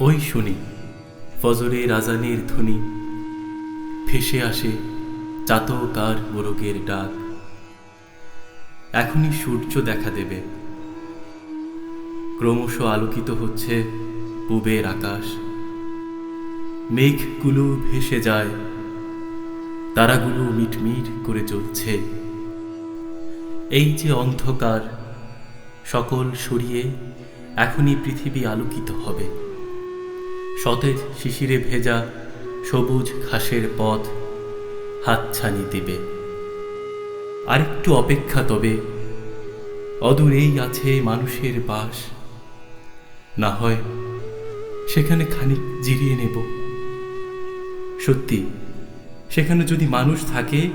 ওই শুনি ফজরের আজানের ধ্বনি। ভেসে আসে চাতকার মোরগের ডাক। এখনই সূর্য দেখা দেবে। ক্রমশ আলোকিত হচ্ছে পূবের আকাশ। মেঘগুলো ভেসে যায়, তারাগুলো মিটমিট করে চলছে। এই যে অন্ধকার, সকল সরিয়ে এখনই পৃথিবী আলোকিত হবে। সতেজ শিশিরে ভেজা সবুজ ঘাসের পথ হাতছানি দেবে। আরেকটু অপেক্ষা তবে, অদূরেই আছে মানুষের বাস। না হয় সেখানে খানিক জিরিয়ে নেব। সত্যি, সেখানে যদি মানুষ থাকে,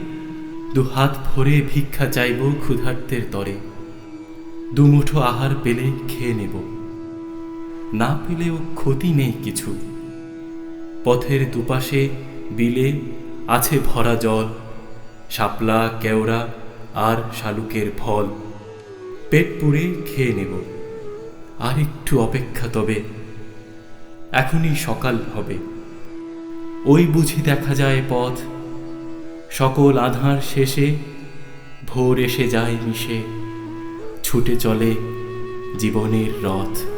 দু হাত ভরে ভিক্ষা চাইব ক্ষুধার্তের তরে। দুমুঠো আহার পেলে খেয়ে নেব। না পেলেও ক্ষতি নেই কিছু। পথের দুপাশে বিলে আছে ভরা জল, শাপলা, কেওড়া আর শালুকের ফল। পেট পুড়ে খেয়ে নেব। আর একটু অপেক্ষা তবে। এখনই সকাল হবে। ওই বুঝি দেখা যায় পথ। সকল আধার শেষে ভোর এসে যায় মিশে। ছুটে চলে জীবনের রথ।